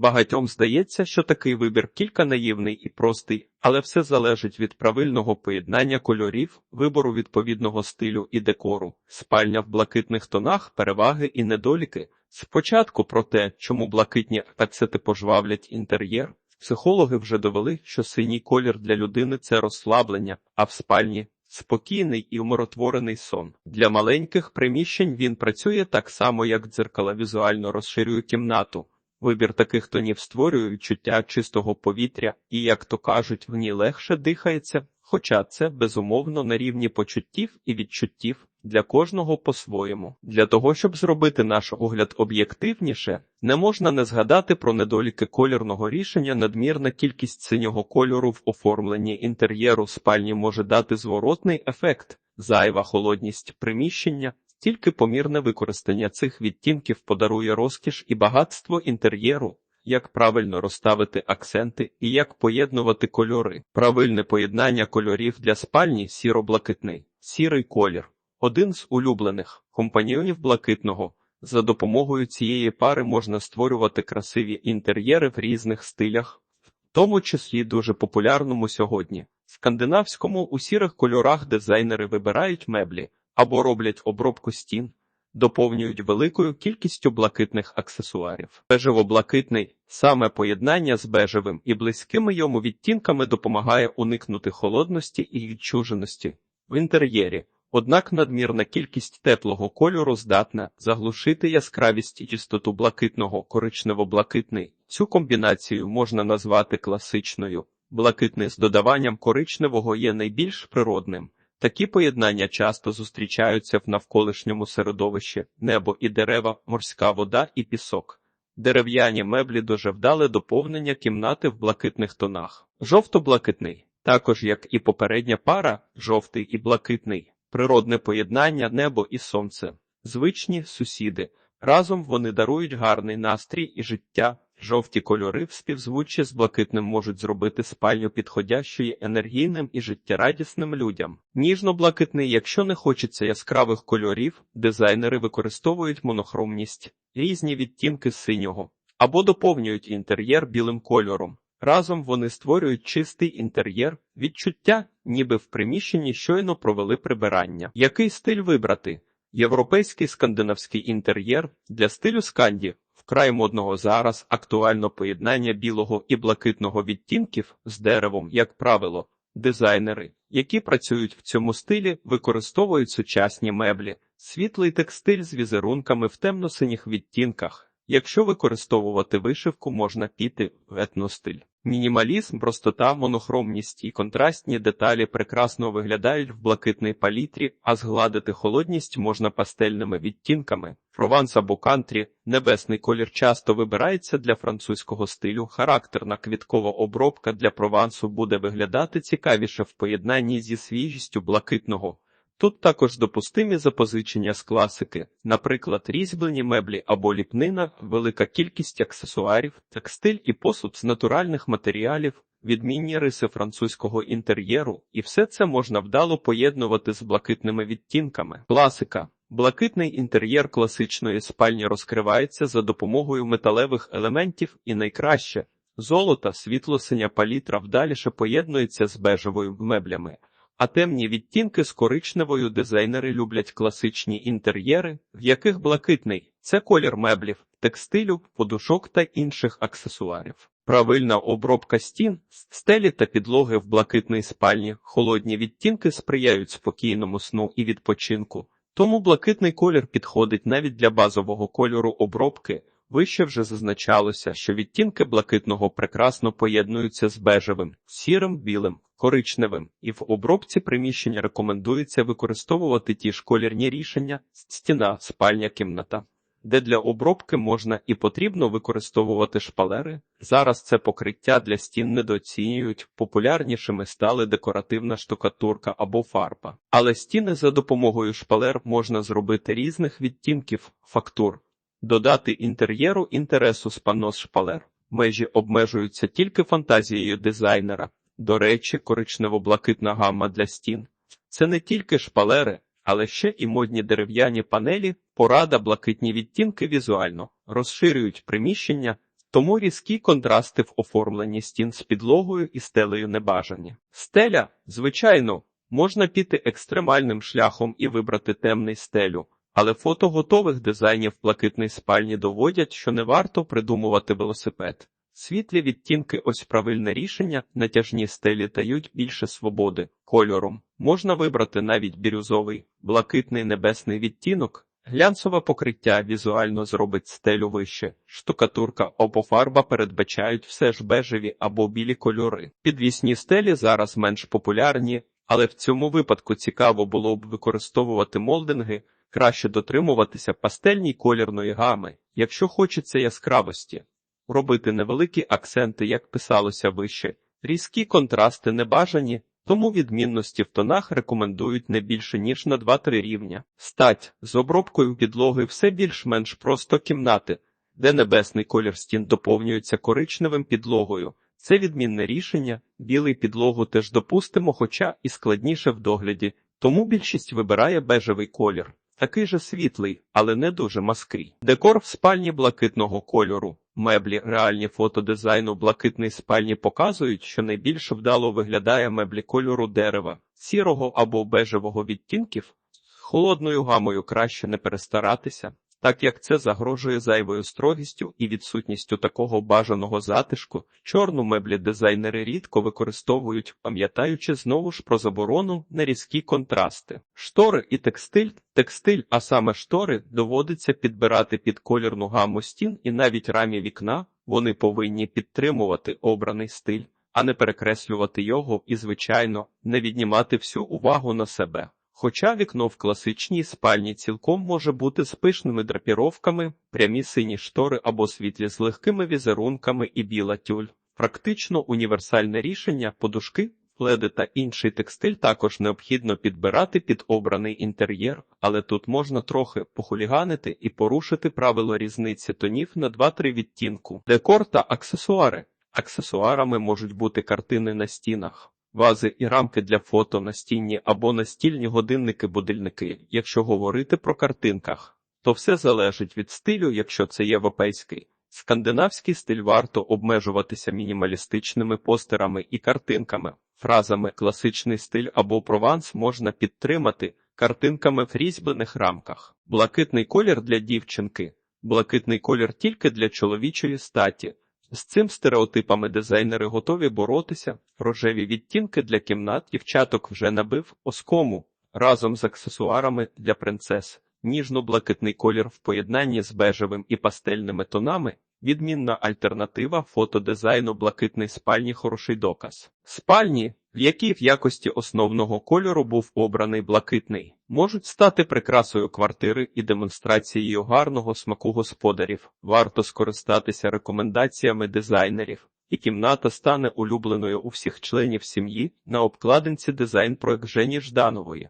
Багатьом здається, що такий вибір кілька наївний і простий, але все залежить від правильного поєднання кольорів, вибору відповідного стилю і декору, спальня в блакитних тонах, переваги і недоліки. Спочатку про те, чому блакитні акценти пожвавлять інтер'єр. Психологи вже довели, що синій колір для людини це розслаблення, а в спальні спокійний і умиротворений сон. Для маленьких приміщень він працює так само, як дзеркала візуально розширює кімнату. Вибір таких тонів створює відчуття чистого повітря і, як то кажуть, в ній легше дихається, хоча це безумовно на рівні почуттів і відчуттів для кожного по-своєму. Для того, щоб зробити наш огляд об'єктивніше, не можна не згадати про недоліки колірного рішення. Надмірна кількість синього кольору в оформленні інтер'єру спальні може дати зворотний ефект, зайва холодність приміщення. Тільки помірне використання цих відтінків подарує розкіш і багатство інтер'єру, як правильно розставити акценти і як поєднувати кольори. Правильне поєднання кольорів для спальні сіро-блакитний, сірий колір один з улюблених компаньйонів блакитного. За допомогою цієї пари можна створювати красиві інтер'єри в різних стилях, в тому числі дуже популярному сьогодні. Скандинавському у сірих кольорах дизайнери вибирають меблі або роблять обробку стін, доповнюють великою кількістю блакитних аксесуарів. Бежево-блакитний саме поєднання з бежевим і близькими йому відтінками допомагає уникнути холодності і відчуженості в інтер'єрі. Однак надмірна кількість теплого кольору здатна заглушити яскравість і чистоту блакитного коричнево-блакитний. Цю комбінацію можна назвати класичною. Блакитний з додаванням коричневого є найбільш природним. Такі поєднання часто зустрічаються в навколишньому середовищі небо і дерева, морська вода і пісок. Дерев'яні меблі дуже вдале доповнення кімнати в блакитних тонах. Жовто-блакитний, також як і попередня пара, жовтий і блакитний, природне поєднання небо і сонце, звичні сусіди. Разом вони дарують гарний настрій і життя. Жовті кольори в співзвуччі з блакитним можуть зробити спальню підходящою енергійним і життєрадісним людям. Ніжно-блакитний, якщо не хочеться яскравих кольорів, дизайнери використовують монохромність, різні відтінки синього або доповнюють інтер'єр білим кольором. Разом вони створюють чистий інтер'єр, відчуття, ніби в приміщенні щойно провели прибирання. Який стиль вибрати? Європейський скандинавський інтер'єр для стилю сканді вкрай модного зараз актуально поєднання білого і блакитного відтінків з деревом, як правило, дизайнери, які працюють в цьому стилі, використовують сучасні меблі, світлий текстиль з візерунками в темно-синіх відтінках. Якщо використовувати вишивку, можна піти в етностиль. Мінімалізм, простота, монохромність і контрастні деталі прекрасно виглядають в блакитній палітрі, а згладити холодність можна пастельними відтінками. Прованс або кантрі, небесний колір часто вибирається для французького стилю. Характерна квіткова обробка для провансу буде виглядати цікавіше в поєднанні зі свіжістю блакитного. Тут також допустимі запозичення з класики, наприклад, різьблені меблі або ліпнина, велика кількість аксесуарів, текстиль і посуд з натуральних матеріалів, відмінні риси французького інтер'єру, і все це можна вдало поєднувати з блакитними відтінками. Класика. Блакитний інтер'єр класичної спальні розкривається за допомогою металевих елементів і найкраще золота, світло-синя палітра вдаліше поєднується з бежевою меблями. А темні відтінки з коричневою дизайнери люблять класичні інтер'єри, в яких блакитний це колір меблів, текстилю, подушок та інших аксесуарів. Правильна обробка стін, стелі та підлоги в блакитній спальні, холодні відтінки сприяють спокійному сну і відпочинку. Тому блакитний колір підходить навіть для базового кольору обробки. Вище вже зазначалося, що відтінки блакитного прекрасно поєднуються з бежевим, сірим, білим, коричневим, і в обробці приміщення рекомендується використовувати ті ж колірні рішення, стіна, спальня, кімната, де для обробки можна і потрібно використовувати шпалери. Зараз це покриття для стін недооцінюють, популярнішими стали декоративна штукатурка або фарба. Але стіни за допомогою шпалер можна зробити різних відтінків, фактур. Додати інтер'єру інтересу з панно шпалер. Межі обмежуються тільки фантазією дизайнера. До речі, коричнево-блакитна гамма для стін. Це не тільки шпалери, але ще і модні дерев'яні панелі, порада, блакитні відтінки візуально розширюють приміщення, Тому різкі контрасти в оформленні стін з підлогою і стелею небажані. Стеля, звичайно, можна піти екстремальним шляхом і вибрати темний стелю, але фото готових дизайнів блакитної спальні доводять, що не варто придумувати велосипед. Світлі відтінки ось правильне рішення, натяжні стелі дають більше свободи. Кольором можна вибрати навіть бірюзовий, блакитний небесний відтінок. Глянцеве покриття візуально зробить стелю вище, штукатурка або фарба передбачають все ж бежеві або білі кольори. Підвісні стелі зараз менш популярні, але в цьому випадку цікаво було б використовувати молдинги, краще дотримуватися пастельній колірної гами, якщо хочеться яскравості робити невеликі акценти, як писалося вище, різкі контрасти небажані, тому відмінності в тонах рекомендують не більше ніж на 2-3 рівня. Стать з обробкою підлоги все більш-менш просто кімнати, де небесний колір стін доповнюється коричневим підлогою. Це відмінне рішення, білий підлогу теж допустимо, хоча і складніше в догляді, тому більшість вибирає бежевий колір. Такий же світлий, але не дуже маский. Декор в спальні блакитного кольору. Меблі реальні фото дизайну блакитної спальні показують, що найбільше вдало виглядає меблі кольору дерева, сірого або бежевого відтінків. Холодною гамою краще не перестаратися, так як це загрожує зайвою строгістю і відсутністю такого бажаного затишку. Чорну меблі дизайнери рідко використовують, пам'ятаючи знову ж про заборону на різкі контрасти. Штори і текстиль, текстиль, а саме штори, доводиться підбирати під колірну гаму стін і навіть рамі вікна. Вони повинні підтримувати обраний стиль, а не перекреслювати його і, звичайно, не віднімати всю увагу на себе. Хоча вікно в класичній спальні цілком може бути з пишними драпіровками, прямі сині штори або світлі з легкими візерунками і біла тюль. Практично універсальне рішення, подушки, пледи та інший текстиль також необхідно підбирати під обраний інтер'єр, але тут можна трохи похуліганити і порушити правило різниці тонів на 2-3 відтінку. Декор та аксесуари. Аксесуарами можуть бути картини на стінах. Вази і рамки для фото настінні або настільні годинники-будильники. Якщо говорити про картинках, то все залежить від стилю, якщо це європейський. Скандинавський стиль варто обмежуватися мінімалістичними постерами і картинками. Фразами класичний стиль або прованс можна підтримати картинками в різьблених рамках. Блакитний колір для дівчинки, блакитний колір тільки для чоловічої статі. З цим стереотипами дизайнери готові боротися. Рожеві відтінки для кімнат дівчаток вже набив оскому разом з аксесуарами для принцес. Ніжно-блакитний колір в поєднанні з бежевим і пастельними тонами. Відмінна альтернатива фотодизайну блакитний спальні хороший доказ. Спальні, в якій в якості основного кольору був обраний блакитний, можуть стати прикрасою квартири і демонстрацією гарного смаку господарів. Варто скористатися рекомендаціями дизайнерів, і кімната стане улюбленою у всіх членів сім'ї на обкладинці дизайн проект Жені Жданової.